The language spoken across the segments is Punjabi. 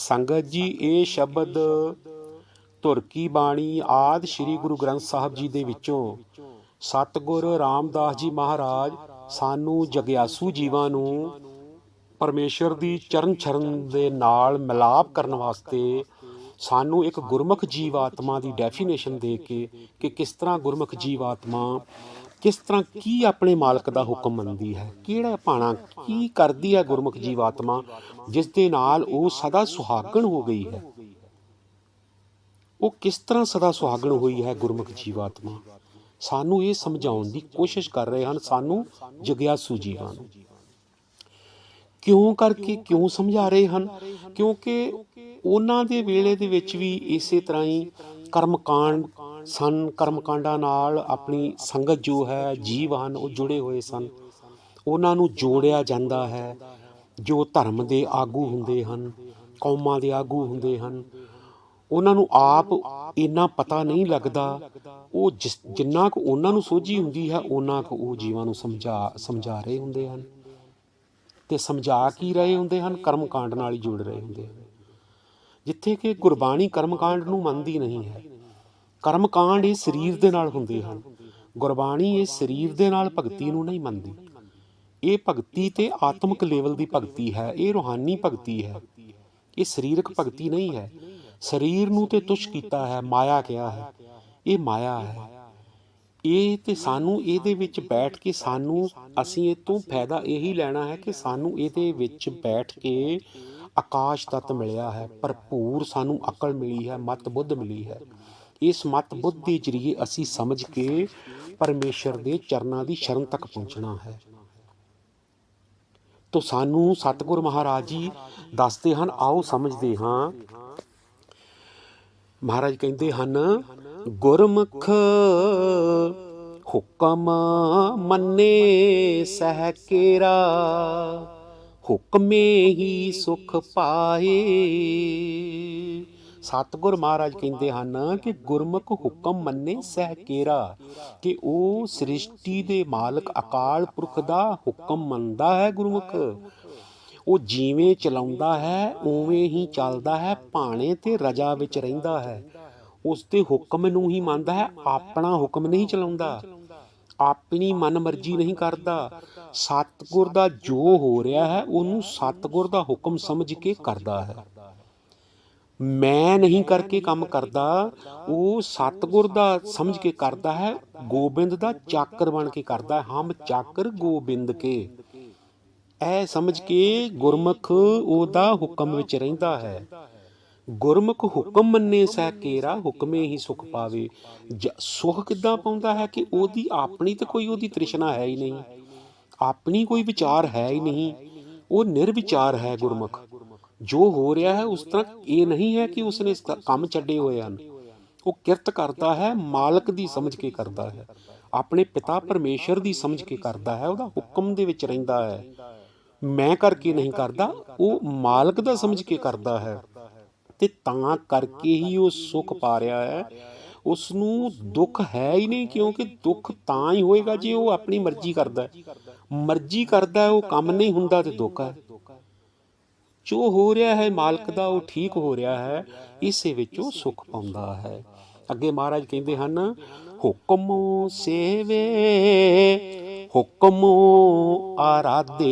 ਸੰਗਤ ਜੀ, ਇਹ ਸ਼ਬਦ ਤੁਰਕੀ ਬਾਣੀ ਆਦ ਸ੍ਰੀ ਗੁਰੂ ਗ੍ਰੰਥ ਸਾਹਿਬ ਜੀ ਦੇ ਵਿੱਚੋਂ। ਸਤਿਗੁਰ ਰਾਮਦਾਸ ਜੀ ਮਹਾਰਾਜ ਸਾਨੂੰ ਜਗਿਆਸੂ ਜੀਵਾਂ ਨੂੰ ਪਰਮੇਸ਼ਰ ਦੀ ਚਰਨ ਛਰਨ ਦੇ ਨਾਲ ਮਿਲਾਪ ਕਰਨ ਵਾਸਤੇ ਸਾਨੂੰ ਇੱਕ ਗੁਰਮੁਖ ਜੀਵ ਆਤਮਾ ਦੀ ਡੈਫੀਨੇਸ਼ਨ ਦੇ ਕੇ ਕਿ ਕਿਸ ਤਰ੍ਹਾਂ ਗੁਰਮੁਖ ਜੀਵ ਆਤਮਾ ਕਿਸ ਤਰ੍ਹਾਂ ਕੀ ਆਪਣੇ ਮਾਲਕ ਦਾ ਹੁਕਮ ਮੰਨਦੀ ਹੈ? ਕਿਹੜਾ ਪਾਣਾ ਕੀ ਕਰਦੀ ਹੈ ਗੁਰਮੁਖ ਜੀਵਾਤਮਾ, ਜਿਸ ਦੇ ਨਾਲ ਉਹ ਸਦਾ ਸੁਹਾਗਣ ਹੋ ਗਈ ਹੈ? ਉਹ ਕਿਸ ਤਰ੍ਹਾਂ ਸਦਾ ਸੁਹਾਗਣ ਹੋਈ ਹੈ ਗੁਰਮੁਖ ਜੀਵਾਤਮਾ? ਸਾਨੂੰ ਇਹ ਸਮਝਾਉਣ ਦੀ ਕੋਸ਼ਿਸ਼ ਕਰ ਰਹੇ ਹਨ, ਸਾਨੂੰ ਜਗਿਆਸੂ ਜੀਵਾਂ ਨੂੰ। ਕਿਉਂ ਕਰਕੇ ਕਿਉਂ ਸਮਝਾ ਰਹੇ ਹਨ? ਕਿਉਂਕਿ ਉਹਨਾਂ ਦੇ ਵੇਲੇ ਦੇ ਵਿੱਚ ਵੀ ਇਸੇ ਤਰ੍ਹਾਂ ਹੀ ਕਰਮਕਾਂਡ ਸਨ ਕਰਮਕਾਂਡਾਂ ਨਾਲ ਆਪਣੀ ਸੰਗਤ ਜੋ ਹੈ ਜੀਵ ਹਨ ਉਹ ਜੁੜੇ ਹੋਏ ਸਨ। ਉਹਨਾਂ ਨੂੰ ਜੋੜਿਆ ਜਾਂਦਾ ਹੈ, ਜੋ ਧਰਮ ਦੇ ਆਗੂ ਹੁੰਦੇ ਹਨ, ਕੌਮਾਂ ਦੇ ਆਗੂ ਹੁੰਦੇ ਹਨ। ਉਹਨਾਂ ਨੂੰ ਆਪ ਇੰਨਾ ਪਤਾ ਨਹੀਂ ਲੱਗਦਾ, ਉਹ ਜਿਸ- ਜਿੰਨਾ ਕੁ ਉਹਨਾਂ ਨੂੰ ਸੋਝੀ ਹੁੰਦੀ ਹੈ ਉਹਨਾਂ ਕੁ ਉਹ ਜੀਵਾਂ ਨੂੰ ਸਮਝਾ ਸਮਝਾ ਰਹੇ ਹੁੰਦੇ ਹਨ। ਤੇ ਸਮਝਾ ਕੀ ਰਹੇ ਹੁੰਦੇ ਹਨ? ਕਰਮ ਕਾਂਡ ਨਾਲ ਹੀ ਜੁੜ ਰਹੇ ਹੁੰਦੇ ਹਨ। ਜਿੱਥੇ ਕਿ ਗੁਰਬਾਣੀ ਕਰਮ ਕਾਂਡ ਨੂੰ ਮੰਨਦੀ ਨਹੀਂ ਹੈ। ਕਰਮ ਕਾਂਡ ਇਹ ਸਰੀਰ ਦੇ ਨਾਲ ਹੁੰਦੇ ਹਨ। ਗੁਰਬਾਣੀ ਇਹ ਸਰੀਰ ਦੇ ਨਾਲ ਭਗਤੀ ਨੂੰ ਨਹੀਂ ਮੰਨਦੀ। ਇਹ ਭਗਤੀ ਤੇ ਆਤਮਿਕ ਲੈਵਲ ਦੀ ਭਗਤੀ ਹੈ, ਇਹ ਰੂਹਾਨੀ ਭਗਤੀ ਹੈ। ਇਹ ਸਰੀਰਕ ਭਗਤੀ ਨਹੀਂ ਹੈ। ਸਰੀਰ ਨੂੰ ਤੇ ਤੁਛ ਕੀਤਾ ਹੈ, ਮਾਇਆ ਕਿਹਾ ਹੈ। ਇਹ ਮਾਇਆ ਹੈ। ਇਹ ਤੇ ਸਾਨੂੰ ਇਹਦੇ ਵਿੱਚ ਬੈਠ ਕੇ ਸਾਨੂੰ ਅਸੀਂ ਇਹ ਤੋਂ ਫਾਇਦਾ ਇਹੀ ਲੈਣਾ ਹੈ ਕਿ ਸਾਨੂੰ ਇਹਦੇ ਵਿੱਚ ਬੈਠ ਕੇ ਆਕਾਸ਼ ਤਤ ਮਿਲਿਆ ਹੈ, ਭਰਪੂਰ ਸਾਨੂੰ ਅਕਲ ਮਿਲੀ ਹੈ ਮਤ ਬੁੱਧ ਮਿਲੀ ਹੈ। ਇਸ ਮਤ ਬੁੱਧ ਦੇ ਜਰੀਏ ਅਸੀਂ ਸਮਝ ਕੇ ਪਰਮੇਸ਼ਰ ਦੇ ਚਰਨਾਂ ਦੀ ਸ਼ਰਨ ਤੱਕ ਪਹੁੰਚਣਾ ਹੈ। ਤੋ ਸਾਨੂੰ ਸਤਿਗੁਰ ਮਹਾਰਾਜ ਜੀ ਦੱਸਦੇ ਹਨ, ਆਓ ਸਮਝਦੇ ਹਾਂ। ਮਹਾਰਾਜ ਕਹਿੰਦੇ ਹਨ, ਗੁਰਮੁਖ ਹੁਕਮ ਮੰਨੇ ਸਹਿ ਕੇਰਾ, ਹੁਕਮੇ ਹੀ ਸੁਖ ਪਾਏ। ਸਤਿਗੁਰ ਮਹਾਰਾਜ ਕਹਿੰਦੇ ਹਨ ਕਿ ਗੁਰਮੁਖ ਹੁਕਮ ਮੰਨੇ ਸਹਿ ਕੇਰਾ, ਕਿ ਉਹ ਸ੍ਰਿਸ਼ਟੀ ਦੇ ਮਾਲਕ ਅਕਾਲ ਪੁਰਖ ਦਾ ਹੁਕਮ ਮੰਨਦਾ ਹੈ ਗੁਰਮੁਖ। ਉਹ ਜਿਵੇਂ ਚਲਾਉਂਦਾ ਹੈ, ਉਵੇਂ ਹੀ ਚੱਲਦਾ ਹੈ, ਭਾਣੇ ਤੇ ਰਜਾ ਵਿੱਚ ਰਹਿੰਦਾ ਹੈ। ਉਸ ਦੇ ਹੁਕਮ ਨੂੰ ਹੀ ਮੰਨਦਾ ਹੈ, ਆਪਣਾ ਹੁਕਮ ਨਹੀਂ ਚਲਾਉਂਦਾ। ਆਪਣੀ ਮਨਮਰਜ਼ੀ ਨਹੀਂ ਕਰਦਾ। ਸਤਿਗੁਰ ਦਾ ਜੋ ਹੋ ਰਿਹਾ ਹੈ, ਉਹਨੂੰ ਸਤਿਗੁਰ ਦਾ ਹੁਕਮ ਸਮਝ ਕੇ ਕਰਦਾ ਹੈ। ਮੈਂ ਨਹੀਂ ਕਰਕੇ ਕੰਮ ਕਰਦਾ, ਉਹ ਸਤਿਗੁਰ ਦਾ ਸਮਝ ਕੇ ਕਰਦਾ ਹੈ, ਗੋਬਿੰਦ ਦਾ ਚਾਕਰ ਬਣ ਕੇ ਕਰਦਾ ਹੈ, ਹਮ ਚਾਕਰ ਗੋਬਿੰਦ ਕੇ। ਐ ਸਮਝ ਕੇ ਗੁਰਮੁਖ ਉਹਦਾ ਹੁਕਮ ਵਿੱਚ ਰਹਿੰਦਾ ਹੈ। ਗੁਰਮੁਖ ਹੁਕਮ ਮੰਨੇ ਸਹਿ ਕੇਰਾ, ਹੁਕਮੇ ਹੀ ਸੁਖ ਪਾਵੇ। ਜ- ਸੁਖ ਕਿੱਦਾਂ ਪਾਉਂਦਾ ਹੈ ਕਿ ਉਹਦੀ ਆਪਣੀ ਤੇ ਕੋਈ ਉਹਦੀ ਤ੍ਰਿਸ਼ਨਾ ਹੈ ਹੀ ਨਹੀਂ। ਆਪਣੀ ਕੋਈ ਵਿਚਾਰ ਹੈ ਹੀ ਨਹੀਂ। ਉਹ ਨਿਰਵਿਚਾਰ ਹੈ ਗੁਰਮੁਖ। ਜੋ ਹੋ ਰਿਹਾ ਹੈ, ਉਸ ਤਰ੍ਹਾਂ ਇਹ ਨਹੀਂ ਹੈ ਕਿ ਉਸਨੇ ਇਸ ਕੰਮ ਛੱਡੇ ਹੋਏ ਹਨ। ਉਹ ਕਿਰਤ ਕਰਦਾ ਹੈ, ਮਾਲਕ ਦੀ ਸਮਝ ਕੇ ਕਰਦਾ ਹੈ। ਆਪਣੇ ਪਿਤਾ ਪਰਮੇਸ਼ਰ ਦੀ ਸਮਝ ਕੇ ਕਰਦਾ ਹੈ, ਉਹਦਾ ਹੁਕਮ ਦੇ ਵਿੱਚ ਰਹਿੰਦਾ ਹੈ। ਮੈਂ ਕਰਕੇ ਨਹੀਂ ਕਰਦਾ, ਉਹ ਮਾਲਕ ਦਾ ਸਮਝ ਕੇ ਕਰਦਾ ਹੈ। ਤੇ ਤਾਂ ਕਰਕੇ ਹੀ ਉਹ ਸੁੱਖ ਪਾ ਰਿਹਾ ਹੈ। ਉਸ ਨੂੰ ਦੁੱਖ ਹੈ ਹੀ ਨਹੀਂ, ਕਿਉਂਕਿ ਦੁੱਖ ਤਾਂ ਹੀ ਹੋਏਗਾ ਜੇ ਉਹ ਆਪਣੀ ਮਰਜ਼ੀ ਕਰਦਾ ਹੈ। ਮਰਜ਼ੀ ਕਰਦਾ ਹੈ, ਉਹ ਕੰਮ ਨਹੀਂ ਹੁੰਦਾ ਤੇ ਦੁੱਖ ਹੈ। ਜੋ ਹੋ ਰਿਹਾ ਹੈ, ਮਾਲਕ ਦਾ ਉਹ ਠੀਕ ਹੋ ਰਿਹਾ ਹੈ, ਇਸੇ ਵਿੱਚ ਉਹ ਸੁਖ ਪਾਉਂਦਾ ਹੈ। ਅੱਗੇ ਮਹਾਰਾਜ ਕਹਿੰਦੇ ਹਨ, ਹੁਕਮ ਸੇਵੇ, ਹੁਕਮ ਆਰਾਧੇ।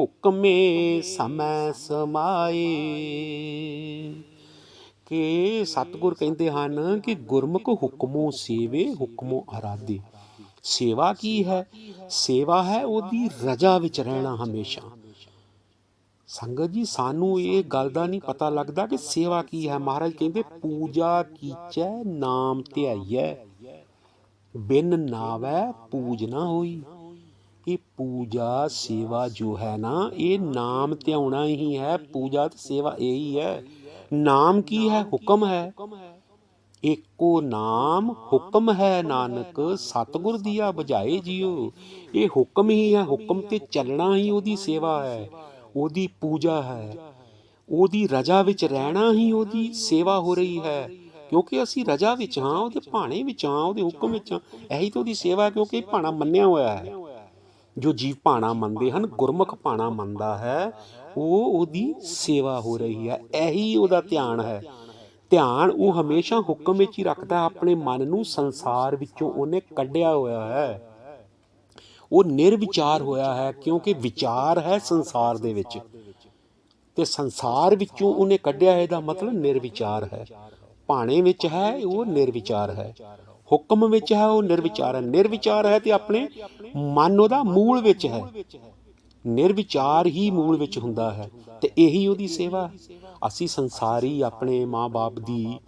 ਹੁਕਮੇ ਸਮੈ ਸਮਾਏ। ਕਿ ਸਤਿਗੁਰ ਕਹਿੰਦੇ ਹਨ ਕਿ ਗੁਰਮੁਖ ਹੁਕਮੋ ਸੇਵੇ, ਹੁਕਮੋ ਆਰਾਧੇ। ਸੇਵਾ ਕੀ ਹੈ? ਸੇਵਾ ਹੈ ਉਹਦੀ ਰਜਾ ਵਿੱਚ ਰਹਿਣਾ ਹਮੇਸ਼ਾ। ਸੰਗਤ ਜੀ, ਸਾਨੂੰ ਇਹ ਗੱਲ ਦਾ ਨਹੀਂ ਪਤਾ ਲੱਗਦਾ ਕਿ ਸੇਵਾ ਕੀ ਹੈ। ਮਹਾਰਾਜ ਕਹਿੰਦੇ, ਪੂਜਾ ਕੀਚੈ, ਨਾਮ ਧਿਆਈਐ। ਬਿਨ ਨਾਵੈ ਪੂਜ ਨਾ ਹੋਈ। ਇਹ ਪੂਜਾ, ਸੇਵਾ ਜੋ ਹੈ ਨਾ, ਇਹ ਨਾਮ ਧਿਆਉਣਾ ਹੀ ਹੈ। ਪੂਜਾ ਤੇ ਸੇਵਾ ਇਹੀ ਹੈ। ਨਾਮ ਕੀ ਹੈ? ਹੁਕਮ ਹੈ। ਏਕੋ ਨਾਮ ਹੁਕਮ ਹੈ ਨਾਨਕ। ਸਤਿਗੁਰ ਦੀਆ ਬਜਾਏ ਜਿਉ ਇਹ ਹੁਕਮ ਹੀ ਹੈ। ਹੁਕਮ ਤੇ ਚੱਲਣਾ ਹੀ ਉਹਦੀ ਸੇਵਾ ਹੈ। ਉਹਦੀ ਪੂਜਾ ਹੈ। ਉਹਦੀ ਰਜਾ ਵਿੱਚ ਰਹਿਣਾ ਹੀ ਉਹਦੀ ਸੇਵਾ ਹੋ ਰਹੀ ਹੈ। ਕਿਉਂਕਿ ਅਸੀਂ ਰਜਾ ਵਿੱਚ ਹਾਂ, ਉਹਦੇ ਭਾਣੇ ਵਿੱਚ ਹਾਂ, ਉਹਦੇ ਹੁਕਮ ਵਿੱਚ ਹਾਂ। ਇਹੀ ਤਾਂ ਉਹਦੀ ਸੇਵਾ ਕਿਉਂਕਿ ਭਾਣਾ ਮੰਨਿਆ ਹੋਇਆ ਹੈ। ਜੋ ਜੀਵ ਭਾਣਾ ਮੰਨਦੇ ਹਨ, ਗੁਰਮੁਖ ਭਾਣਾ ਮੰਨਦਾ ਹੈ, ਉਹ ਉਹਦੀ ਸੇਵਾ ਹੋ ਰਹੀ ਹੈ। ਇਹੀ ਉਹਦਾ ਧਿਆਨ ਹੈ। ਧਿਆਨ ਉਹ ਹਮੇਸ਼ਾ ਹੁਕਮ ਵਿੱਚ ਹੀ ਰੱਖਦਾ ਆਪਣੇ ਮਨ ਨੂੰ ਸੰਸਾਰ ਵਿੱਚੋਂ ਉਹਨੇ ਕੱਢਿਆ ਹੋਇਆ ਹੈ। ਉਹ ਨਿਰਵਿਚਾਰ ਹੋਇਆ ਹੈ ਕਿਉਂਕਿ ਵਿਚਾਰ ਹੈ ਸੰਸਾਰ ਦੇ ਵਿੱਚ। ਤੇ ਸੰਸਾਰ ਵਿੱਚੋਂ ਉਹਨੇ ਕੱਢਿਆ ਇਹਦਾ ਮਤਲਬ ਨਿਰਵਿਚਾਰ ਹੈ। ਭਾਣੇ ਵਿੱਚ ਹੈ, ਉਹ ਨਿਰਵਿਚਾਰ ਹੈ। ਹੁਕਮ ਵਿੱਚ ਹੈ, ਉਹ ਨਿਰਵਿਚਾਰ ਹੈ। ਨਿਰਵਿਚਾਰ ਹੈ ਤੇ ਆਪਣੇ ਮਨ ਉਹਦਾ ਮੂਲ ਵਿੱਚ ਹੈ। ਨਿਰਵਿਚਾਰ ਹੀ ਮੂਲ ਵਿੱਚ ਹੁੰਦਾ ਹੈ ਤੇ ਇਹੀ ਉਹਦੀ ਸੇਵਾ ਹੈ। ਅਸੀਂ ਸੰਸਾਰੀ ਆਪਣੇ ਮਾਪੇ ਦੀ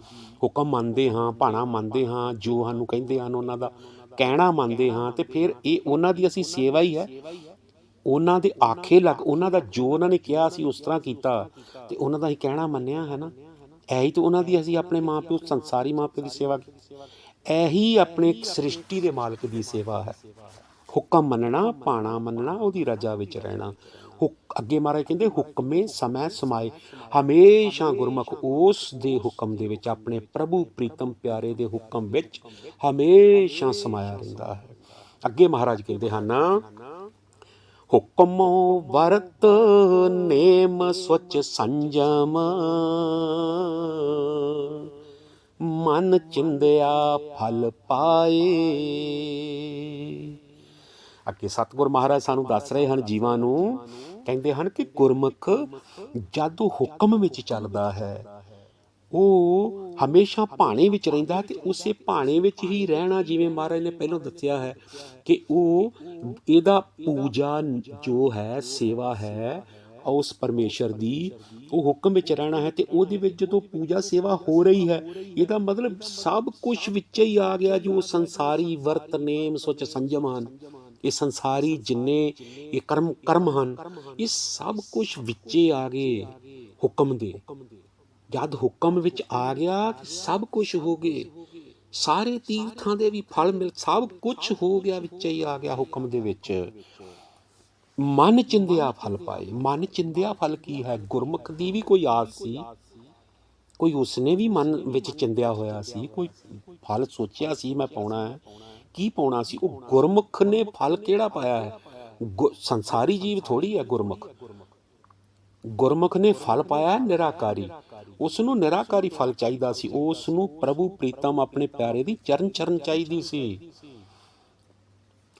ਹੁਕਮ ਮੰਨਦੇ ਹਾਂ, ਭਾਣਾ ਮੰਨਦੇ ਹਾਂ, ਜੋ ਸਾਨੂੰ ਕਹਿੰਦੇ ਹਨ ਉਹਨਾਂ ਦਾ ਕਹਿਣਾ ਮੰਨਦੇ ਹਾਂ ਤੇ ਫਿਰ ਇਹ ਉਹਨਾਂ ਦੀ ਅਸੀਂ ਸੇਵਾ ਹੀ ਹੈ। ਉਹਨਾਂ ਦੇ ਆਖੇ ਲੱਗ, ਉਹਨਾਂ ਦਾ ਜੋ ਉਹਨਾਂ ਨੇ ਕਿਹਾ ਸੀ ਉਸ ਤਰ੍ਹਾਂ ਕੀਤਾ ਤੇ ਉਹਨਾਂ ਦਾ ਹੀ ਕਹਿਣਾ ਮੰਨਿਆ, ਹੈ ਨਾ? ਇਹੀ ਤਾਂ ਉਹਨਾਂ ਦੀ ਅਸੀਂ ਆਪਣੇ ਮਾਪਿਓ, ਸੰਸਾਰੀ ਮਾਪਿਓ ਦੀ ਸੇਵਾ ਕੀਤੀ। ਇਹੀ ਆਪਣੇ ਸ੍ਰਿਸ਼ਟੀ ਦੇ ਮਾਲਕ ਦੀ ਸੇਵਾ ਹੈ। ਹੁਕਮ ਮੰਨਣਾ, ਪਾਣਾ ਮੰਨਣਾ, ਉਹਦੀ ਰਜਾ ਵਿੱਚ ਰਹਿਣਾ। ਹੁਕ- ਅੱਗੇ ਮਹਾਰਾਜ ਕਹਿੰਦੇ, ਹੁਕਮੇ ਸਮੈ ਸਮਾਏ। ਹਮੇਸ਼ਾ ਗੁਰਮੁਖ ਉਸ ਦੇ ਹੁਕਮ ਦੇ ਵਿੱਚ, ਆਪਣੇ ਪ੍ਰਭੂ ਪ੍ਰੀਤਮ ਪਿਆਰੇ ਦੇ ਹੁਕਮ ਵਿੱਚ ਹਮੇਸ਼ਾ ਸਮਾਇਆ ਰਹਿੰਦਾ ਹੈ। ਅੱਗੇ ਮਹਾਰਾਜ ਕਹਿੰਦੇ ਹਨ, ਹੁਕਮ ਵਰਤ ਨੇਮ ਸਵਚ ਸੰਜਮ। ਮਨ ਚਿੰਦਿਆ ਫਲ ਪਾਏ। ਅੱਗੇ ਸਤਿਗੁਰ ਮਹਾਰਾਜ ਸਾਨੂੰ ਦੱਸ ਰਹੇ ਹਨ, ਜੀਵਾਂ ਨੂੰ ਕਹਿੰਦੇ ਹਨ ਕਿ ਗੁਰਮੁਖ ਜਦ ਹੁਕਮ ਵਿੱਚ ਚੱਲਦਾ ਹੈ। ਉਹ ਹਮੇਸ਼ਾ ਭਾਣੇ ਵਿੱਚ ਰਹਿੰਦਾ ਤੇ ਉਸੇ ਭਾਣੇ ਵਿੱਚ ਹੀ ਰਹਿਣਾ ਜਿਵੇਂ ਮਹਾਰਾਜ ਨੇ ਪਹਿਲਾਂ ਦੱਸਿਆ ਹੈ ਕਿ ਉਹ ਇਹਦਾ ਪੂਜਾ ਜੋ ਹੈ, ਸੇਵਾ ਹੈ, ਉਸ ਪਰਮੇਸ਼ਰ ਦੀ ਉਹ ਹੁਕਮ ਵਿੱਚ ਰਹਿਣਾ ਹੈ ਤੇ ਉਹਦੇ ਵਿੱਚ ਜਦੋਂ ਪੂਜਾ, ਸੇਵਾ ਹੋ ਰਹੀ ਹੈ, ਇਹਦਾ ਮਤਲਬ ਸਭ ਕੁਝ ਵਿੱਚ ਹੀ ਆ ਗਿਆ ਜੋ ਸੰਸਾਰੀ ਵਰਤ, ਨੇਮ, ਸੁਚ, ਸੰਜਮ ਹਨ। ਇਹ ਸੰਸਾਰੀ ਜਿੰਨੇ ਇਹ ਕਰਮ ਕਰਮ ਹਨ, ਇਹ ਸਭ ਕੁਝ ਵਿੱਚੇ ਆ ਗਏ ਹੁਕਮ ਦੇ। ਜਦ ਹੁਕਮ ਵਿੱਚ ਆ ਗਿਆ ਸਭ ਕੁਝ ਹੋ ਗਏ। ਸਾਰੇ ਤੀਰਥਾਂ ਦੇ ਵੀ ਫਲ ਮਿਲ, ਸਭ ਕੁਝ ਹੋ ਗਿਆ, ਵਿੱਚ ਹੀ ਆ ਗਿਆ ਹੁਕਮ ਦੇ ਵਿੱਚ। ਮਨ ਚਿੰਦਿਆ ਫਲ ਪਾਏ। ਮਨ ਚਿੰਦਿਆ ਫਲ ਕੀ ਹੈ? ਗੁਰਮੁਖ ਦੀ ਵੀ ਕੋਈ ਆਸ ਸੀ। ਕੋਈ ਉਸਨੇ ਵੀ ਮਨ ਵਿੱਚ ਚਿੰਦਿਆ ਹੋਇਆ ਸੀ। ਕੋਈ ਫਲ ਸੋਚਿਆ ਸੀ, ਮੈਂ ਪਾਉਣਾ ਹੈ। ਕੀ ਪਾਉਣਾ ਸੀ? ਉਹ ਗੁਰਮੁਖ ਨੇ ਫਲ ਕਿਹੜਾ ਪਾਇਆ ਹੈ? ਗੁ- ਸੰਸਾਰੀ ਜੀਵ ਥੋੜੀ ਹੈ ਗੁਰਮੁਖ। ਗੁਰਮੁਖ ਨੇ ਫਲ ਪਾਇਆ ਹੈ, ਨਿਰਾਕਾਰੀ। ਉਸ ਨੂੰ ਨਿਰਾਕਾਰੀ ਫਲ ਚਾਹੀਦਾ ਸੀ। ਉਸ ਨੂੰ ਪ੍ਰਭੂ ਪ੍ਰੀਤਮ ਆਪਣੇ ਪਿਆਰੇ ਦੀ ਚਰਨ ਚਰਨ ਚਾਹੀਦੀ ਸੀ।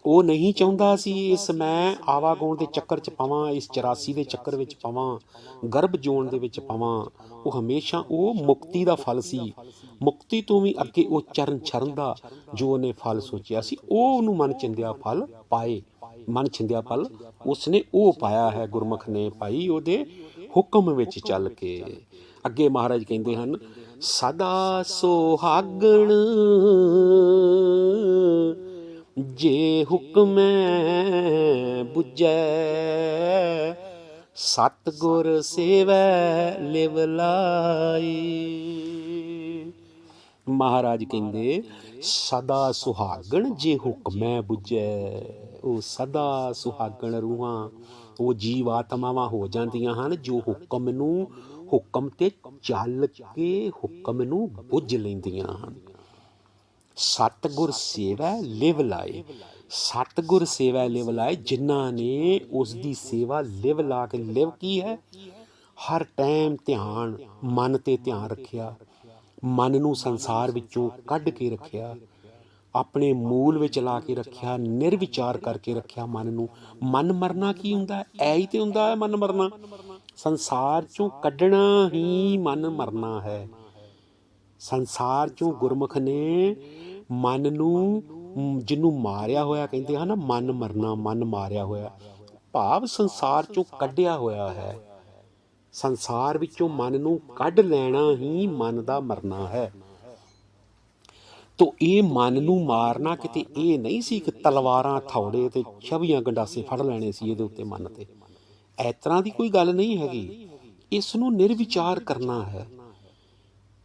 ਉਹ ਨਹੀਂ ਚਾਹੁੰਦਾ ਸੀ, ਇਸ ਮੈਂ ਆਵਾਗੋਣ ਦੇ ਚੱਕਰ 'ਚ ਪਵਾਂ, ਇਸ 84 ਦੇ ਚੱਕਰ ਵਿੱਚ ਪਵਾਂ, ਗਰਭ ਜੋਣ ਦੇ ਵਿੱਚ ਪਵਾਂ। ਉਹ ਹਮੇਸ਼ਾ ਉਹ ਮੁਕਤੀ ਦਾ ਫਲ ਸੀ। ਮੁਕਤੀ ਤੋਂ ਵੀ ਅੱਗੇ ਉਹ ਚਰਨ ਛਰਨ ਦਾ ਜੋ ਉਹਨੇ ਫਲ ਸੋਚਿਆ ਸੀ, ਉਹ ਉਹਨੂੰ ਮਨ ਚਿੰਦਿਆ ਫਲ ਪਾਏ। ਮਨ ਛਿੰਦਿਆ ਫਲ ਉਸਨੇ ਉਹ ਪਾਇਆ ਹੈ, ਗੁਰਮੁਖ ਨੇ ਭਾਈ ਉਹਦੇ ਹੁਕਮ ਵਿੱਚ ਚੱਲ ਕੇ। ਅੱਗੇ ਮਹਾਰਾਜ ਕਹਿੰਦੇ ਹਨ, ਸਦਾ ਸੁਹਾਗਣ ਜੇ ਹੁਕਮੈ 부ਜੈ ਸਤਗੁਰ ਸੇਵੈ ਲਿਵ ਲਾਈ। ਮਹਾਰਾਜ ਕਹਿੰਦੇ, ਸਦਾ ਸੁਹਾਗਣ ਜੇ ਹੁਕਮੈ 부ਜੈ ਉਹ ਸਦਾ ਸੁਹਾਗਣ ਰੂਹਾਂ, ਉਹ ਜੀਵ ਆਤਮਾਵਾਂ ਹੋ ਜਾਂਦੀਆਂ ਹਨ, ਜੋ ਹੁਕਮ ਨੂੰ ਹੁਕਮ ਤੇ ਚੱਲ ਕੇ ਹੁਕਮ ਨੂੰ ਬੁੱਝ ਲੈਂਦੀਆਂ ਹਨ। ਸਤਗੁਰ ਸੇਵਾ ਲਿਵ ਲਾਏ। ਸਤਗੁਰ ਸੇਵਾ ਲਿਵ ਲਾਏ, ਜਿਨ੍ਹਾਂ ਨੇ ਉਸ ਦੀ ਸੇਵਾ ਲਿਵ ਲਾ ਕੇ ਲਿਵ ਕੀ ਹੈ? ਹਰ ਟਾਈਮ ਧਿਆਨ, ਮਨ ਤੇ ਧਿਆਨ ਰੱਖਿਆ। ਮਨ ਨੂੰ ਸੰਸਾਰ ਵਿੱਚੋਂ ਕੱਢ ਕੇ ਰੱਖਿਆ। ਆਪਣੇ ਮੂਲ ਵਿੱਚ ਲਾ ਕੇ ਰੱਖਿਆ, ਨਿਰਵਿਚਾਰ ਕਰਕੇ ਰੱਖਿਆ ਮਨ ਨੂੰ। ਮਨ ਮਰਨਾ ਕੀ ਹੁੰਦਾ ਹੈ? ਐ ਹੀ ਤੇ ਹੁੰਦਾ ਹੈ ਮਨ ਮਰਨਾ। ਸੰਸਾਰ ਚੋਂ ਕੱਢਣਾ ਹੀ ਮਨ ਮਰਨਾ ਹੈ। ਸੰਸਾਰ ਚੋਂ ਗੁਰਮੁਖ ਨੇ ਮਨ ਨੂੰ ਜਿਹਨੂੰ ਮਾਰਿਆ ਹੋਇਆ ਕਹਿੰਦੇ ਹਨ ਮਨ ਮਰਨਾ, ਮਨ ਮਾਰਿਆ ਹੋਇਆ। ਭਾਵ ਸੰਸਾਰ ਚੋਂ ਕੱਢਿਆ ਹੋਇਆ ਹੈ। ਸੰਸਾਰ ਵਿੱਚੋਂ ਮਨ ਨੂੰ ਕੱਢ ਲੈਣਾ ਹੀ ਮਨ ਦਾ ਮਰਨਾ ਹੈ। ਤੋ ਇਹ ਮਨ ਨੂੰ ਮਾਰਨਾ ਕਿਤੇ ਇਹ ਨਹੀਂ ਸੀ ਕਿ ਤਲਵਾਰਾਂ, ਥੌੜੇ ਤੇ ਛਵੀਆਂ ਗੰਡਾਸੇ ਫੜ ਲੈਣੇ ਸੀ ਇਹਦੇ ਉੱਤੇ ਮਨ ਤੇ। ਇਸ ਤਰ੍ਹਾਂ ਦੀ ਕੋਈ ਗੱਲ ਨਹੀਂ ਹੈਗੀ। ਇਸ ਨੂੰ ਨਿਰਵਿਚਾਰ ਕਰਨਾ ਹੈ।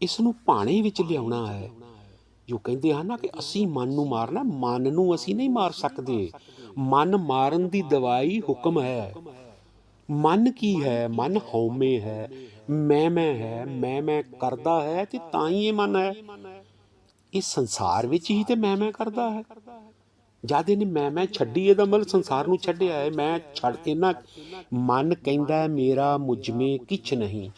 ਇਸ ਨੂੰ ਭਾਣੇ ਵਿੱਚ ਲਿਆਉਣਾ ਹੈ। ਜੋ ਕਹਿੰਦੇ ਹਨ ਨਾ ਕਿ ਅਸੀਂ ਮਨ ਨੂੰ ਮਾਰਨਾ ਮਨ ਨੂੰ ਅਸੀਂ ਨਹੀਂ ਮਾਰ ਸਕਦੇ। ਮਨ ਮਾਰਨ ਦੀ ਦਵਾਈ ਹੁਕਮ ਹੈ। ਮਨ ਕੀ ਹੈ? ਮਨ ਹਉਮੈ ਹੈ। ਮੈਂ ਮੈਂ ਹੈ ਮੈਂ ਮੈਂ ਕਰਦਾ ਹੈ ਤੇ ਤਾਂ ਹੀ ਇਹ ਮਨ ਹੈ। ਇਹ ਸੰਸਾਰ ਵਿੱਚ ਹੀ ਤੇ ਮੈਂ ਮੈਂ ਕਰਦਾ ਹੈ। ਜਦ ਇਹਨੇ ਮੈਂ ਮੈਂ ਛੱਡੀ ਇਹਦਾ ਮਤਲਬ ਸੰਸਾਰ ਨੂੰ ਛੱਡਿਆ ਹੈ। ਮੈਂ ਛੱਡ ਇਹਨਾਂ ਮਨ ਕਹਿੰਦਾ ਹੈ, ਮੇਰਾ ਮੁਝਮੇ ਕਿਛ ਨਹੀਂ।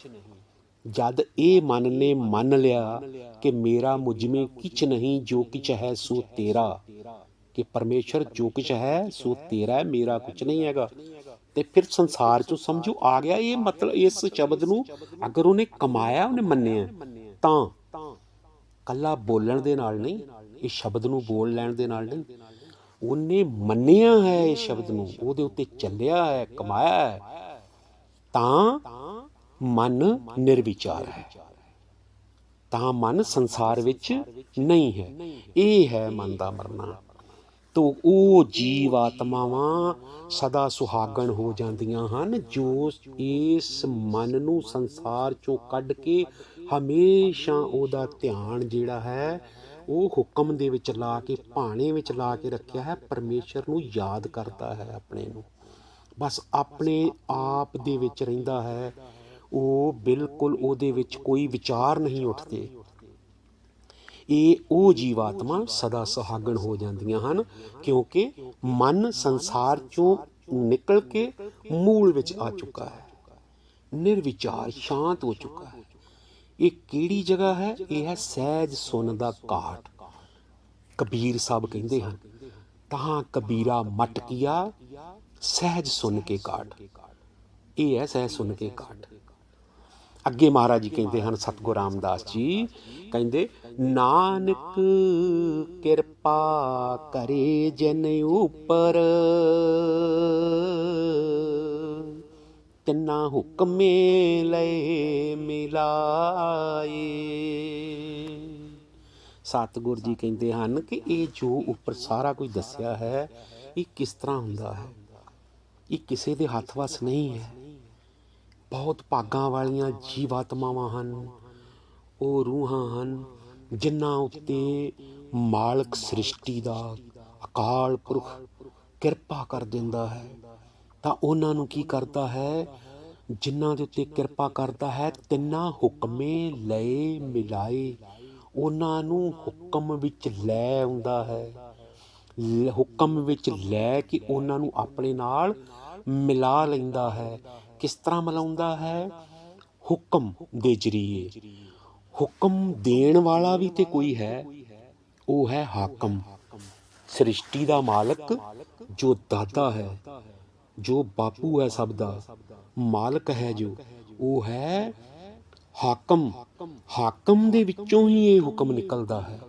ਜਦ ਇਹ ਮਨ ਨੇ ਮੰਨ ਲਿਆ ਕਿ ਮੇਰਾ ਮੁਝਮੇ ਕਿਛ ਨਹੀਂ, ਜੋ ਕਿਛ ਹੈ ਸੋ ਤੇਰਾ। ਕਿ ਪਰਮੇਸ਼ਰ ਜੋ ਕੁਛ ਹੈ, ਸੋ ਤੇਰਾ ਹੈ, ਮੇਰਾ ਕੁਛ ਨਹੀਂ ਹੈਗਾ। ਤੇ ਫਿਰ ਸੰਸਾਰ ਚੋਂ ਸਮਝੋ ਆ ਗਿਆ ਇਹ ਮਤਲਬ ਇਸ ਸ਼ਬਦ ਨੂੰ, ਅਗਰ ਉਹਨੇ ਕਮਾਇਆ, ਉਹਨੇ ਮੰਨਿਆ, ਤਾਂ ਕੱਲਾ ਬੋਲਣ ਦੇ ਨਾਲ ਨਹੀਂ, ਇਹ ਸ਼ਬਦ ਨੂੰ ਬੋਲ ਲੈਣ ਦੇ ਨਾਲ ਨਹੀਂ। ਉਹਨੇ ਮੰਨਿਆ ਹੈ ਇਹ ਸ਼ਬਦ ਨੂੰ, ਉਹਦੇ ਉੱਤੇ ਚੱਲਿਆ ਹੈ, ਕਮਾਇਆ ਹੈ, ਤਾਂ ਮਨ ਨਿਰਵਿਚਾਰ ਹੈ। ਤਾਂ ਮਨ ਸੰਸਾਰ ਵਿੱਚ ਨਹੀਂ ਹੈ। ਇਹ ਹੈ ਮਨ ਦਾ ਮਰਨਾ। ਤੋ ਉਹ ਜੀਵ ਆਤਮਾਵਾਂ ਸਦਾ ਸੁਹਾਗਣ ਹੋ ਜਾਂਦੀਆਂ ਹਨ, ਜੋ ਇਸ ਮਨ ਨੂੰ ਸੰਸਾਰ ਚੋਂ ਕੱਢ ਕੇ ਹਮੇਸ਼ਾ ਉਹਦਾ ਧਿਆਨ ਜਿਹੜਾ ਹੈ, ਉਹ ਹੁਕਮ ਦੇ ਵਿੱਚ ਲਾ ਕੇ, ਭਾਣੇ ਵਿੱਚ ਲਾ ਕੇ ਰੱਖਿਆ ਹੈ, ਪਰਮੇਸ਼ਰ ਨੂੰ ਯਾਦ ਕਰਦਾ ਹੈ ਆਪਣੇ ਨੂੰ। ਬਸ ਆਪਣੇ ਆਪ ਦੇ ਵਿੱਚ ਰਹਿੰਦਾ ਹੈ। ਉਹ ਬਿਲਕੁਲ ਉਹਦੇ ਵਿੱਚ ਕੋਈ ਵਿਚਾਰ ਨਹੀਂ ਉੱਠਦੇ। ਇਹ ਉਹ ਜੀਵਾਤਮਾ ਸਦਾ ਸੁਹਾਗਣ ਹੋ ਜਾਂਦੀਆਂ ਹਨ, ਕਿਉਂਕਿ ਮਨ ਸੰਸਾਰ ਚੋਂ ਨਿਕਲ ਕੇ ਮੂਲ ਵਿੱਚ ਆ ਚੁੱਕਾ ਹੈ। ਨਿਰਵਿਚਾਰ ਸ਼ਾਂਤ ਹੋ ਚੁੱਕਾ ਹੈ। ਇਹ ਕਿਹੜੀ ਜਗ੍ਹਾ ਹੈ? ਇਹ ਹੈ ਸਹਿਜ ਸੁਨ ਦਾ ਘਾਟ। ਕਬੀਰ ਸਾਹਿਬ ਕਹਿੰਦੇ ਹਨ, ਤਾਂ ਕਬੀਰਾ ਮਟਕੀਆ ਸਹਿਜ ਸੁਨ ਕੇ ਘਾਟ ਇਹ ਹੈ ਸਹਿਜ ਸੁਨ ਕੇ ਘਾਟ ਅੱਗੇ ਮਹਾਰਾਜ ਜੀ ਕਹਿੰਦੇ ਹਨ, ਸਤਿਗੁਰ ਰਾਮਦਾਸ ਜੀ, ਕਹਿੰਦੇ, ਨਾਨਕ ਕਿਰਪਾ ਕਰੇ ਜਨ ਉਪਰ। ਤਿੰਨਾ ਹੁਕਮੇ ਲੈ ਮਿਲਾਏ। ਸਤਿਗੁਰ ਜੀ ਕਹਿੰਦੇ ਹਨ ਕਿ ਇਹ ਜੋ ਉੱਪਰ ਸਾਰਾ ਕੁਝ ਦੱਸਿਆ ਹੈ, ਇਹ ਕਿਸ ਤਰ੍ਹਾਂ ਹੁੰਦਾ ਹੈ? ਇਹ ਕਿਸੇ ਦੇ ਹੱਥ ਵਸ ਨਹੀਂ ਹੈ। ਬਹੁਤ ਭਾਗਾਂ ਵਾਲੀਆਂ ਜੀਵਾਤਮਾਵਾਂ ਹਨ। ਉਹ ਰੂਹਾਂ ਹਨ ਜਿਨ੍ਹਾਂ ਉੱਤੇ ਮਾਲਕ ਸ੍ਰਿਸ਼ਟੀ ਦਾ ਅਕਾਲ ਪੁਰਖ ਕਿਰਪਾ ਕਰ ਦਿੰਦਾ ਹੈ। ਤਾਂ ਉਹਨਾਂ ਨੂੰ ਕੀ ਕਰਦਾ ਹੈ? ਜਿਨ੍ਹਾਂ ਦੇ ਉੱਤੇ ਕਿਰਪਾ ਕਰਦਾ ਹੈ, ਤਿੰਨਾਂ ਹੁਕਮੇ ਲਏ ਮਿਲਾਏ। ਉਹਨਾਂ ਨੂੰ ਹੁਕਮ ਵਿੱਚ ਲੈ ਆਉਂਦਾ ਹੈ। ਹੁਕਮ ਵਿੱਚ ਲੈ ਕੇ ਉਹਨਾਂ ਨੂੰ ਆਪਣੇ ਨਾਲ ਮਿਲਾ ਲੈਂਦਾ ਹੈ। ਕਿਸ ਤਰ੍ਹਾਂ ਮਿਲਾਉਂਦਾ ਹੈ? ਹੁਕਮ ਦੇ ਜਰੀਏ। ਹੁਕਮ ਦੇਣ ਵਾਲਾ ਵੀ ਤੇ ਕੋਈ ਹੈ। ਉਹ ਹੈ ਹਾਕਮ। ਸ੍ਰਿਸ਼ਟੀ ਦਾ ਮਾਲਕ ਜੋ ਦਾਤਾ ਹੈ, ਜੋ ਬਾਪੂ ਹੈ ਸਭ ਦਾ। ਮਾਲਕ ਹੈ ਜੋ। ਉਹ ਹੈ ਹਾਕਮ। ਹਾਕਮ ਦੇ ਵਿੱਚੋਂ ਹੀ ਇਹ ਹੁਕਮ ਨਿਕਲਦਾ ਹੈ।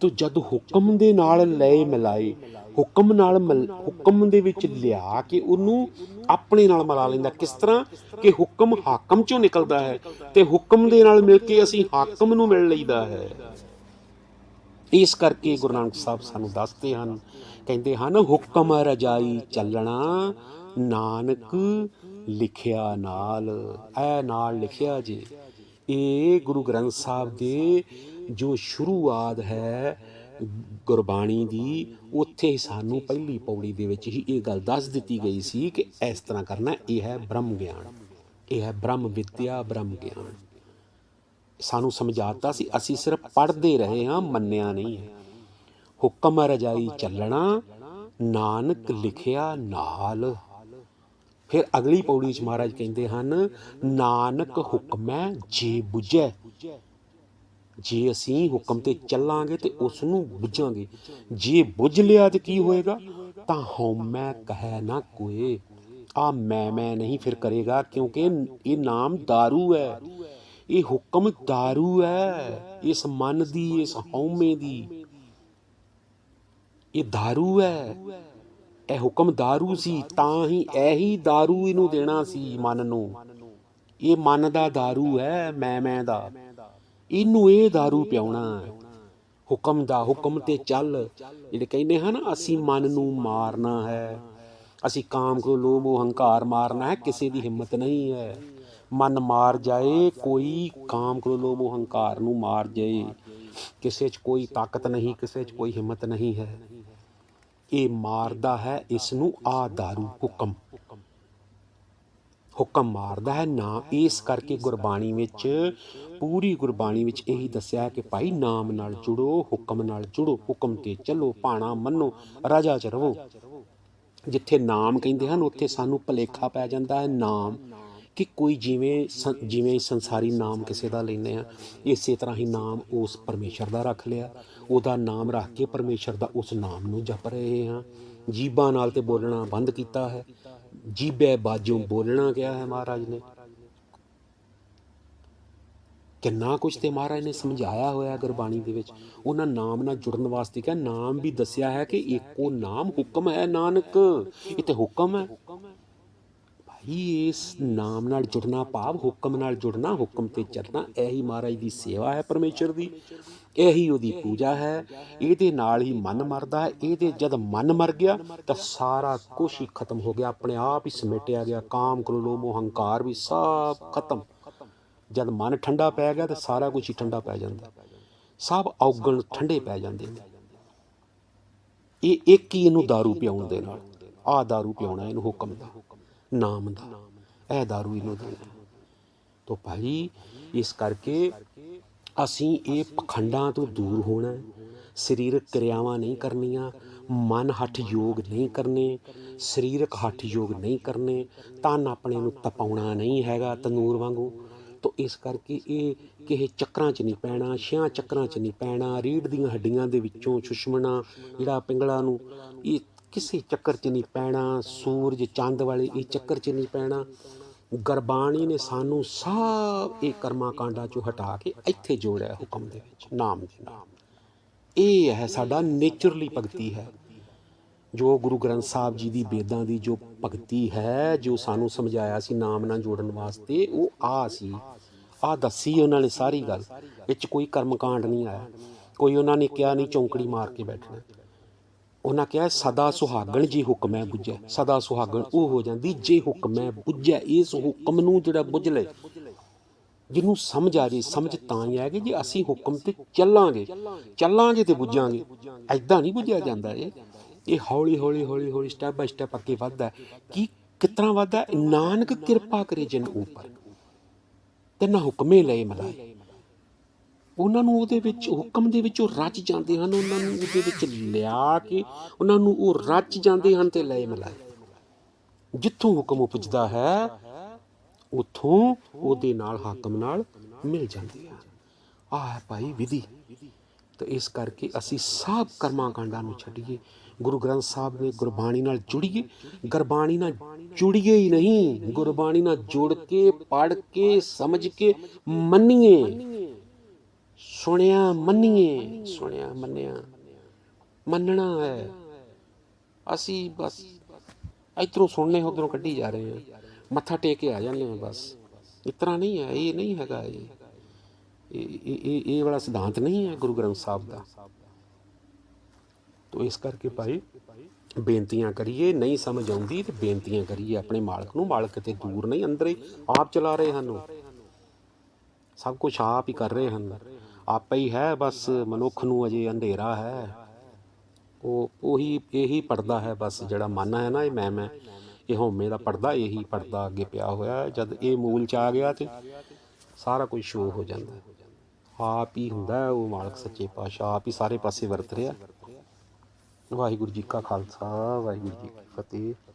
ਤੋ ਜਦ ਹੁਕਮ ਦੇ ਨਾਲ ਲਏ ਮਿਲਾਏ ਹੁਕਮ ਨਾਲ ਮਿਲ- ਹੁਕਮ ਦੇ ਵਿੱਚ ਲਿਆ ਕੇ ਉਹਨੂੰ ਆਪਣੇ ਨਾਲ ਮਿਲਾ ਲੈਂਦਾ। ਕਿਸ ਤਰ੍ਹਾਂ? ਕਿ ਹੁਕਮ ਹਾਕਮ ਚੋਂ ਨਿਕਲਦਾ ਹੈ ਤੇ ਹੁਕਮ ਦੇ ਨਾਲ ਮਿਲ ਕੇ ਅਸੀਂ ਹਾਕਮ ਨੂੰ ਮਿਲ ਲਈਦਾ ਹੈ। ਇਸ ਕਰਕੇ ਗੁਰੂ ਨਾਨਕ ਸਾਹਿਬ ਸਾਨੂੰ ਦੱਸਦੇ ਹਨ, ਕਹਿੰਦੇ ਹਨ, ਹੁਕਮ ਰਜਾਈ ਚੱਲਣਾ, ਨਾਨਕ ਲਿਖਿਆ ਨਾਲ, ਐ ਨਾਲ ਲਿਖਿਆ ਜੀ। ਇਹ ਗੁਰੂ ਗ੍ਰੰਥ ਸਾਹਿਬ ਦੇ ਜੋ ਸ਼ੁਰੂਆਤ ਹੈ ਗੁਰਬਾਣੀ ਦੀ, ਉੱਥੇ ਹੀ ਸਾਨੂੰ ਪਹਿਲੀ ਪੌੜੀ ਦੇ ਵਿੱਚ ਹੀ ਇਹ ਗੱਲ ਦੱਸ ਦਿੱਤੀ ਗਈ ਸੀ ਕਿ ਇਸ ਤਰ੍ਹਾਂ ਕਰਨਾ, ਇਹ ਹੈ ਬ੍ਰਹਮ ਗਿਆਨ। ਇਹ ਹੈ ਬ੍ਰਹਮ ਵਿਦਿਆ, ਬ੍ਰਹਮ ਗਿਆਨ। ਸਾਨੂੰ ਸਮਝਾਤਾ ਸੀ, ਅਸੀਂ ਸਿਰਫ ਪੜ੍ਹਦੇ ਰਹੇ ਹਾਂ, ਮੰਨਿਆ ਨਹੀਂ ਹੈ। ਹੁਕਮ ਰਜਾਈ ਚੱਲਣਾ, ਨਾਨਕ ਲਿਖਿਆ ਨਾਲ। ਫਿਰ ਅਗਲੀ ਪੌੜੀ 'ਚ ਮਹਾਰਾਜ ਕਹਿੰਦੇ ਹਨ, ਨਾਨਕ ਹੁਕਮੈ ਜੇ ਬੁਝੈ। ਜੇ ਅਸੀਂ ਹੁਕਮ ਤੇ ਚੱਲਾਂਗੇ ਤੇ ਉਸ ਨੂੰ ਬੁੱਝਾਂਗੇ ਜੇ ਬੁੱਝ ਲਿਆ ਤੇ ਕੀ ਹੋਏਗਾ ਤਾਂ ਹਉਮੈ ਕਹੈ ਨਾ ਕੋਏ ਆ ਮੈਂ ਮੈਂ ਨਹੀਂ ਫਿਰ ਕਰੇਗਾ ਕਿਉਂਕਿ ਇਹ ਨਾਮ दारू ਹੈ ਇਹ ਹੁਕਮ दारू ਹੈ ਇਸ ਮਨ ਦੀ ਇਸ ਹਉਮੈ ਦੀ ਇਹ दारू ਹੈ ਇਹ ਹੁਕਮ दारू ਸੀ ਤਾਂ ਹੀ ਇਹੀ दारू ਇਹਨੂੰ ਦੇਣਾ ਸੀ ਮਨ ਨੂੰ ਇਹ ਮਨ ਦਾ दारू ਹੈ ਮੈਂ ਮੈਂ ਦਾ ਇਹਨੂੰ ਇਹ दारू ਪਿਆਉਣਾ ਹੈ। ਹੁਕਮ ਦਾ ਹੁਕਮ ਤੇ ਚੱਲ ਜਿਹੜੇ ਕਹਿੰਦੇ ਹਨ ਅਸੀਂ ਮਨ ਨੂੰ ਮਾਰਨਾ ਹੈ ਅਸੀਂ ਕਾਮ ਕੋ ਲੋਭ ਮੋਹ ਹੰਕਾਰ ਮਾਰਨਾ ਹੈ ਕਿਸੇ ਦੀ ਹਿੰਮਤ ਨਹੀਂ ਹੈ ਮਨ ਮਾਰ ਜਾਏ ਕੋਈ ਕਾਮ ਕੋ ਲੋਭ ਮੋਹ ਹੰਕਾਰ ਨੂੰ ਮਾਰ ਜਾਏ ਕਿਸੇ 'ਚ ਕੋਈ ਤਾਕਤ ਨਹੀਂ ਕਿਸੇ 'ਚ ਕੋਈ ਹਿੰਮਤ ਨਹੀਂ ਹੈ ਇਹ ਮਾਰਦਾ ਹੈ ਇਸ ਨੂੰ ਆ दारू ਹੁਕਮ ਹੁਕਮ ਮਾਰਦਾ ਹੈ। ਨਾ, ਇਸ ਕਰਕੇ ਗੁਰਬਾਣੀ ਵਿੱਚ, ਪੂਰੀ ਗੁਰਬਾਣੀ ਵਿੱਚ ਇਹੀ ਦੱਸਿਆ ਹੈ ਕਿ ਭਾਈ ਨਾਮ ਨਾਲ ਜੁੜੋ, ਹੁਕਮ ਨਾਲ ਜੁੜੋ, ਹੁਕਮ ਤੇ ਚੱਲੋ ਪਾਣਾ ਮੰਨੋ, ਰਾਜਾ ਚ ਰਵੋ। ਜਿੱਥੇ ਨਾਮ ਕਹਿੰਦੇ ਹਨ, ਉੱਥੇ ਸਾਨੂੰ ਭਲੇਖਾ ਪੈ ਜਾਂਦਾ ਹੈ। ਨਾਮ ਕਿ ਕੋਈ ਜਿਵੇਂ ਸੰ- ਜਿਵੇਂ ਸੰਸਾਰੀ ਨਾਮ ਕਿਸੇ ਦਾ ਲੈਂਦੇ ਆ ਇਸੇ ਤਰ੍ਹਾਂ ਹੀ ਨਾਮ ਉਸ ਪਰਮੇਸ਼ਰ ਦਾ ਰੱਖ ਲਿਆ। ਉਹਦਾ ਨਾਮ ਰੱਖ ਕੇ ਪਰਮੇਸ਼ਰ ਦਾ ਉਸ ਨਾਮ ਨੂੰ ਜਪ ਰਹੇ ਹਾਂ। ਜੀਬਾਂ ਨਾਲ ਤੇ ਬੋਲਣਾ ਬੰਦ ਕੀਤਾ ਹੈ। ਜੀਬੇ ਬਾਜੋਂ ਬੋਲਣਾ ਕਿਹਾ ਹੈ ਮਹਾਰਾਜ ਨੇ। ਕਿੰਨਾ ਕੁਝ ਤੇ ਮਹਾਰਾਜ ਨੇ ਸਮਝਾਇਆ ਹੋਇਆ ਗੁਰਬਾਣੀ ਦੇ ਵਿੱਚ। ਉਹਨਾਂ ਨਾਮ ਨਾਲ ਜੁੜਨ ਵਾਸਤੇ ਕਿਹਾ, ਨਾਮ ਵੀ ਦੱਸਿਆ ਹੈ ਕਿ ਇੱਕੋ ਨਾਮ ਹੁਕਮ ਹੈ ਨਾਨਕ। ਇਹ ਤੇ ਹੁਕਮ ਹੈ। ਭਾਈ, ਇਸ ਨਾਮ ਨਾਲ ਜੁੜਨਾ, ਭਾਵ ਹੁਕਮ ਨਾਲ ਜੁੜਨਾ, ਹੁਕਮ ਤੇ ਚੱਲਣਾ ਇਹੀ ਮਹਾਰਾਜ ਦੀ ਸੇਵਾ ਹੈ ਪਰਮੇਸ਼ਰ ਦੀ। ਇਹੀ ਉਹਦੀ ਪੂਜਾ ਹੈ ਇਹਦੇ ਨਾਲ ਹੀ ਮਨ ਮਰਦਾ ਹੈ ਇਹਦੇ ਜਦ ਮਨ ਮਰ ਗਿਆ ਤਾਂ ਸਾਰਾ ਕੁਝ ਹੀ ਖਤਮ ਹੋ ਗਿਆ ਆਪਣੇ ਆਪ ਹੀ ਸਮੇਟਿਆ ਗਿਆ ਕਾਮ ਕ੍ਰੋਧ ਮੋਹ ਹੰਕਾਰ ਵੀ ਸਭ ਖਤਮ ਜਦ ਮਨ ਠੰਡਾ ਪੈ ਗਿਆ ਤਾਂ ਸਾਰਾ ਕੁਝ ਹੀ ਠੰਡਾ ਪੈ ਜਾਂਦਾ ਸਭ ਔਗਣ ਠੰਡੇ ਪੈ ਜਾਂਦੇ ਨੇ ਇਹ ਇੱਕ ਹੀ ਇਹਨੂੰ दारू ਪਿਆਉਣ ਦੇ ਨਾਲ ਆਹ दारू ਪਿਆਉਣਾ ਇਹਨੂੰ ਹੁਕਮ ਦਾ ਨਾਮ ਦਾ ਇਹ दारू ਇਹਨੂੰ ਦੇਣਾ ਤੋ ਭਾਈ ਇਸ ਕਰਕੇ ਅਸੀਂ ਇਹ ਪਖੰਡਾਂ ਤੋਂ ਦੂਰ ਹੋਣਾ ਸਰੀਰਕ ਕਿਰਿਆਵਾਂ ਨਹੀਂ ਕਰਨੀਆਂ, ਮਨ ਹੱਠ ਯੋਗ ਨਹੀਂ ਕਰਨੇ, ਸਰੀਰਕ ਹੱਠ ਯੋਗ ਨਹੀਂ ਕਰਨੇ ਤਨ ਆਪਣੇ ਨੂੰ ਤਪਾਉਣਾ ਨਹੀਂ ਹੈਗਾ ਤਨੂਰ ਵਾਂਗੂ। ਤੋ ਇਸ ਕਰਕੇ ਇਹ ਕਿਸੇ ਚੱਕਰਾਂ 'ਚ ਨਹੀਂ ਪੈਣਾ, ਛਿਆਂ ਚੱਕਰਾਂ 'ਚ ਨਹੀਂ ਪੈਣਾ ਰੀੜ ਦੀਆਂ ਹੱਡੀਆਂ ਦੇ ਵਿੱਚੋਂ ਸੁਸ਼ਮਣਾ ਜਿਹੜਾ ਪਿੰਗਲਾ ਨੂੰ, ਇਹ ਕਿਸੇ ਚੱਕਰ 'ਚ ਨਹੀਂ ਪੈਣਾ, ਸੂਰਜ, ਚੰਦ ਵਾਲੇ ਇਹ ਚੱਕਰ 'ਚ ਨਹੀਂ ਪੈਣਾ। ਗੁਰਬਾਣੀ ਨੇ ਸਾਨੂੰ ਸਭ ਇਹ ਕਰਮਾਂ ਕਾਂਡਾਂ 'ਚੋਂ ਹਟਾ ਕੇ ਇੱਥੇ ਜੋੜਿਆ ਹੁਕਮ ਦੇ ਵਿੱਚ, ਨਾਮ ਦੇ ਨਾਮ ਇਹ ਹੈ ਸਾਡਾ ਨੇਚਰਲੀ ਭਗਤੀ ਹੈ। ਜੋ ਗੁਰੂ ਗ੍ਰੰਥ ਸਾਹਿਬ ਜੀ ਦੀ ਬੇਦਾਂ ਦੀ ਜੋ ਭਗਤੀ ਹੈ, ਜੋ ਸਾਨੂੰ ਸਮਝਾਇਆ ਸੀ ਨਾਮ ਨਾਲ ਜੋੜਨ ਵਾਸਤੇ, ਉਹ ਆ ਸੀ। ਆ ਦੱਸੀ ਉਹਨਾਂ ਨੇ ਸਾਰੀ ਗੱਲ। ਇਹ 'ਚ ਕੋਈ ਕਰਮਕਾਂਡ ਨਹੀਂ ਆਇਆ। ਕੋਈ ਉਹਨਾਂ ਨੇ ਕਿਹਾ ਨਹੀਂ ਚੌਂਕੜੀ ਮਾਰ ਕੇ ਬੈਠਣਾ। ਉਹਨਾਂ ਕਿਹਾ, ਸਦਾ ਸੁਹਾਗਣ ਜੀ ਹੁਕਮ ਹੈ ਬੁੱਝੈ। ਸਦਾ ਸੁਹਾਗਣ ਉਹ ਹੋ ਜਾਂਦੀ ਜੇ ਹੁਕਮ ਹੈ ਬੁੱਝੈ। ਇਸ ਹੁਕਮ ਨੂੰ ਜਿਹੜਾ ਬੁੱਝ ਲੈ ਜਿਹਨੂੰ ਸਮਝ ਆ ਜੇ, ਸਮਝ ਤਾਂ ਹੀ ਆਏਗੀ ਜੇ ਅਸੀਂ ਹੁਕਮ ਤੇ ਚੱਲਾਂਗੇ। ਚੱਲਾਂਗੇ ਤੇ ਬੁੱਝਾਂਗੇ। ਐਦਾਂ ਨਹੀਂ ਬੁੱਝਿਆ ਜਾਂਦਾ ਇਹ। ਇਹ ਹੌਲੀ ਹੌਲੀ ਹੌਲੀ ਹੌਲੀ ਸਟੈਪ ਬਾਈ ਸਟੈਪ ਅੱਗੇ ਵੱਧਦਾ ਹੈ। ਕੀ ਕਿਤਨਾ ਵੱਧਦਾ ਨਾਨਕ ਕਿਰਪਾ ਕਰੇ ਜਿਨ ਉਪਰ। ਤੇ ਨਾ ਹੁਕਮੇ ਲਏ ਮਲਾਏ। ਉਹਨਾਂ ਨੂੰ ਉਹਦੇ ਵਿੱਚ, ਹੁਕਮ ਦੇ ਵਿੱਚ ਉਹ ਰਚ ਜਾਂਦੇ ਹਨ, ਉਹਨਾਂ ਨੂੰ ਉਹਦੇ ਵਿੱਚ ਲਿਆ ਕੇ ਉਹਨਾਂ ਨੂੰ ਉਹ ਰਚ ਜਾਂਦੇ ਹਨ ਤੇ ਲਏ ਮਲਾਏ ਜਿੱਥੋਂ ਹੁਕਮ ਉਪਜਦਾ ਹੈ, ਉਥੋਂ ਉਹਦੇ ਨਾਲ ਹਾਕਮ ਨਾਲ ਮਿਲ ਜਾਂਦੇ ਹਨ ਆਹ ਹੈ ਭਾਈ ਵਿਧੀ। ਤਾਂ ਇਸ ਕਰਕੇ ਅਸੀਂ ਸਭ ਕਰਮਾਂ ਕਾਂਡਾਂ ਨੂੰ ਛੱਡੀਏ। ਗੁਰੂ ਗ੍ਰੰਥ ਸਾਹਿਬ ਦੇ ਗੁਰਬਾਣੀ ਨਾਲ ਜੁੜੀਏ। ਗੁਰਬਾਣੀ ਨਾਲ ਜੁੜੀਏ ਹੀ ਨਹੀਂ। ਗੁਰਬਾਣੀ ਨਾਲ ਜੁੜ ਕੇ ਪੜ ਕੇ, ਸਮਝ ਕੇ ਮੰਨੀਏ। ਸੁਣਿਆ ਮੰਨੀਏ, ਸੁਣਿਆ ਮੰਨਿਆ। ਮੰਨਣਾ ਹੈ। ਅਸੀਂ ਬਸ ਇਧਰੋਂ ਸੁਣਨੇ, ਉਧਰੋਂ ਕੱਢੀ ਜਾ ਰਹੇ ਹਾਂ। ਮੱਥਾ ਟੇਕ ਕੇ ਆ ਜਾਂਦੇ ਹਾਂ ਬਸ। ਇਤਨਾ ਨਹੀਂ ਹੈ, ਇਹ ਨਹੀਂ ਹੈਗਾ ਇਹ। ਇਹ, ਇਹ- ਵਾਲਾ ਸਿਧਾਂਤ ਨਹੀਂ ਹੈ ਗੁਰੂ ਗ੍ਰੰਥ ਸਾਹਿਬ ਦਾ। ਤੋ ਇਸ ਕਰਕੇ ਭਾਈ ਬੇਨਤੀਆਂ ਕਰੀਏ, ਨਹੀਂ ਸਮਝ ਆਉਂਦੀ ਤੇ ਬੇਨਤੀਆਂ ਕਰੀਏ ਆਪਣੇ ਮਾਲਕ ਨੂੰ। ਮਾਲਕ ਤੇ ਦੂਰ ਨਹੀਂ, ਅੰਦਰ ਹੀ ਆਪ ਚਲਾ ਰਹੇ ਹਨ ਸਭ ਕੁਝ ਆਪ ਹੀ ਕਰ ਰਹੇ ਹਨ। ਆਪੇ ਹੀ ਹੈ, ਬਸ ਮਨੁੱਖ ਨੂੰ ਅਜੇ ਅੰਧੇਰਾ ਹੈ। ਉਹ, ਉਹੀ, ਇਹੀ ਪੜਦਾ ਹੈ ਬਸ, ਜਿਹੜਾ ਮਨ ਹੈ ਨਾ, ਇਹ ਮੈਂ ਮੈਂ। ਇਹ ਹਉਮੈ ਦਾ ਪੜਦਾ ਇਹੀ ਪੜਦਾ ਅੱਗੇ ਪਿਆ ਹੋਇਆ ਜਦ ਇਹ ਮੂਲ ਚ ਆ ਗਿਆ ਤੇ ਸਾਰਾ ਕੁਝ ਸ਼ੋ ਹੋ ਜਾਂਦਾ ਆਪ ਹੀ ਹੁੰਦਾ ਉਹ ਮਾਲਕ ਸੱਚੇ ਪਾਤਸ਼ਾਹ, ਆਪ ਹੀ ਸਾਰੇ ਪਾਸੇ ਵਰਤ ਰਿਹਾ ਵਾਹਿਗੁਰੂ ਜੀ ਕਾ ਖਾਲਸਾ, ਵਾਹਿਗੁਰੂ ਜੀ ਕੀ ਫਤਿਹ।